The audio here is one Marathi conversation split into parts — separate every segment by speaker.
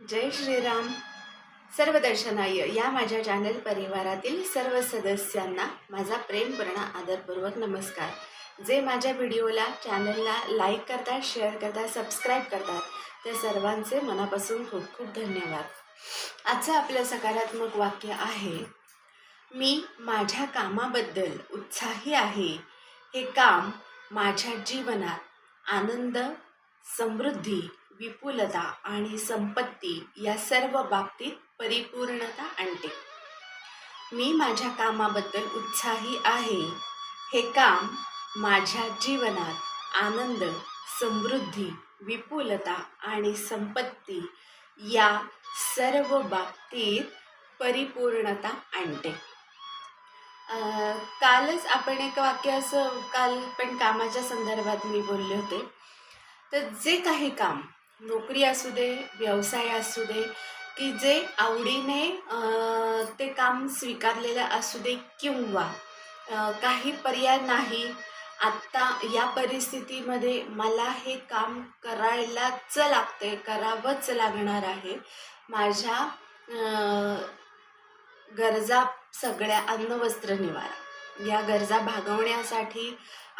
Speaker 1: जय श्रीराम. सर्व दर्शनाय या माझ्या चॅनल परिवारातील सर्व सदस्यांना माझा प्रेमपूर्ण आदरपूर्वक नमस्कार. जे माझ्या व्हिडिओला चॅनलला लाईक करतात शेअर करतात सबस्क्राईब करतात त्या सर्वांचे मनापासून खूप खूप धन्यवाद. आजचं आपलं सकारात्मक वाक्य आहे मी माझ्या कामाबद्दल उत्साही आहे. हे काम माझ्या जीवनात आनंद समृद्धी विपुलता आणि संपत्ती या सर्व बाबतीत परिपूर्णता आणते. मी माझ्या कामाबद्दल उत्साही आहे. हे काम माझ्या जीवनात आनंद समृद्धी विपुलता आणि संपत्ती या सर्व बाबतीत परिपूर्णता आणते. कालच आपण एक वाक्य असं काल पण कामाच्या संदर्भात मी बोलले होते. तर जे काही काम नोकरी असू दे व्यवसाय असू दे की जे आवडीने ते काम स्वीकारलेलं असू दे किंवा काही पर्याय नाही आत्ता या परिस्थितीमध्ये मला हे काम करायलाच लागते करावंच लागणार आहे. माझ्या गरजा सगळ्या अन्न वस्त्र निवारा. या गरजा भागवण्यासाठी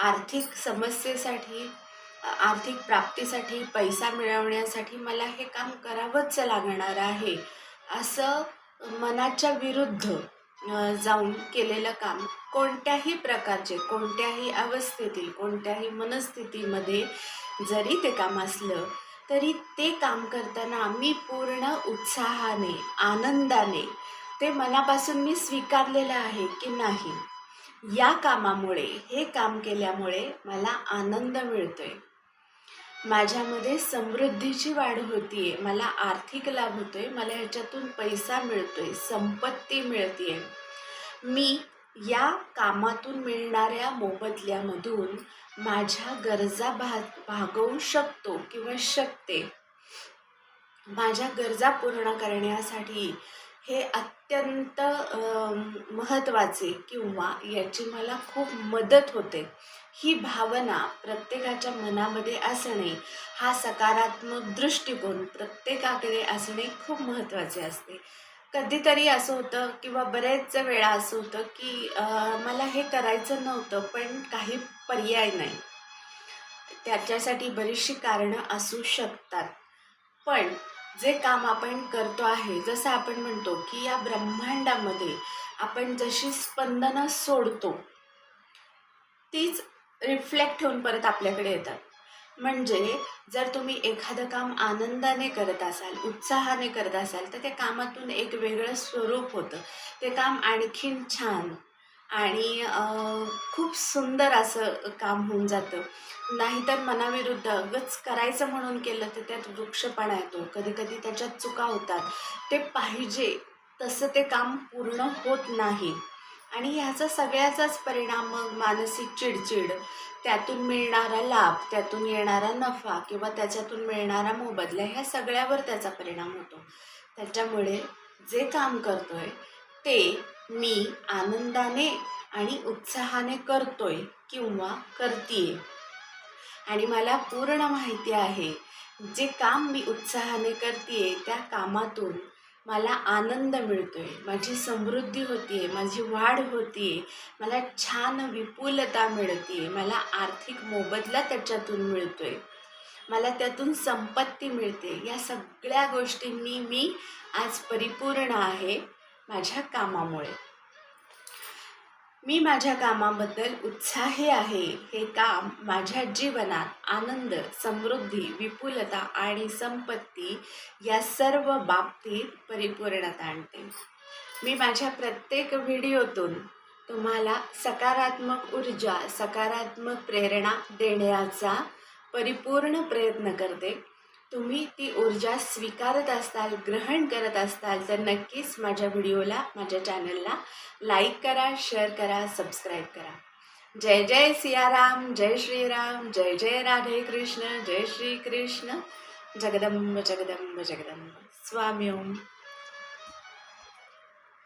Speaker 1: आर्थिक समस्येसाठी आर्थिक प्राप्तीसाठी पैसा मिळवण्यासाठी मला हे काम करावंच लागणार आहे. असं मनाच्या विरुद्ध जाऊन केलेलं काम कोणत्याही प्रकारचे कोणत्याही अवस्थेतील कोणत्याही मनस्थितीमध्ये जरी ते काम असलं तरी ते काम करताना मी पूर्ण उत्साहाने आनंदाने ते मनापासून मी स्वीकारलेलं आहे की नाही? या कामामुळे हे काम केल्यामुळे मला आनंद मिळतोय. माझ्यामध्ये समृद्धीची वाढ होतीये. मला आर्थिक लाभ होतोय. मला ह्याच्यातून पैसा मिळतोय. संपत्ती मिळतीये. मी या कामातून मिळणाऱ्या मोबदल्यामधून माझ्या गरजा भा भागवू शकतो किंवा शकते. माझ्या गरजा पूर्ण करण्यासाठी हे अत्यंत महत्त्वाचे किंवा याची मला खूप मदत होते. ही भावना प्रत्येकाच्या मनामध्ये असणे हा सकारात्मक दृष्टिकोन प्रत्येकाकडे असणे खूप महत्त्वाचे असते. कधीतरी असं होतं किंवा बरेच वेळा असं होतं की मला हे करायचं नव्हतं पण काही पर्याय नाही. त्याच्यासाठी बरीचशी कारणं असू शकतात. पण जे काम आपण करतो आहे जसं आपण म्हणतो की या ब्रह्मांडामध्ये आपण जशी स्पंदनं सोडतो तीच रिफ्लेक्ट होऊन परत आपल्याकडे येतात. म्हणजे जर तुम्ही एखादं काम आनंदाने करत असाल उत्साहाने करत असाल तर त्या कामातून एक वेगळं स्वरूप होतं. ते काम आणखीन छान आणि खूप सुंदर असं काम होऊन जातं. नाहीतर मनाविरुद्ध अगच करायचं म्हणून केलं तर त्यात वृक्षपणा येतो. कधी कधी त्याच्यात चुका होतात. ते पाहिजे तसं ते काम पूर्ण होत नाही. आणि ह्याचा सगळ्याचाच परिणाम मग मानसिक चिडचिड त्यातून मिळणारा लाभ त्यातून येणारा नफा किंवा त्याच्यातून मिळणारा मोबदला ह्या सगळ्यावर त्याचा परिणाम होतो. त्याच्यामुळे जे काम करतोय ते मी आनंदाने आणि उत्साहाने करतोय किंवा करतीये. आणि मला पूर्ण माहिती आहे जे काम मी उत्साहाने करते त्या कामातून मला आनंद मिळतोय माझी समृद्धी होतीये माझी वाढ होतीये मला छान विपुलता मिळतीये मला आर्थिक मोबदला त्याच्यातून मिळतोय मला त्यातून संपत्ती मिळते. या सगळ्या गोष्टींनी मी आज परिपूर्ण आहे. माझ्या कामामुळे. मी माझ्या कामाबद्दल उत्साही आहे. हे काम माझ्या जीवनात आनंद समृद्धी विपुलता आणि संपत्ती या सर्व बाबतीत परिपूर्णता आणते. मी माझ्या प्रत्येक व्हिडिओतून तुम्हाला सकारात्मक ऊर्जा सकारात्मक प्रेरणा देण्याचा परिपूर्ण प्रयत्न करते. तुम्ही ती ऊर्जा स्वीकारत असताल ग्रहण करत असताल तर नक्कीच माझ्या व्हिडिओला माझ्या चॅनलला लाईक करा शेअर करा सबस्क्राईब करा. जय जय सियाराम जय श्रीराम जय जय राधे कृष्ण जय श्री कृष्ण. जगदंब जगदंब जगदंब. स्वामी ओम.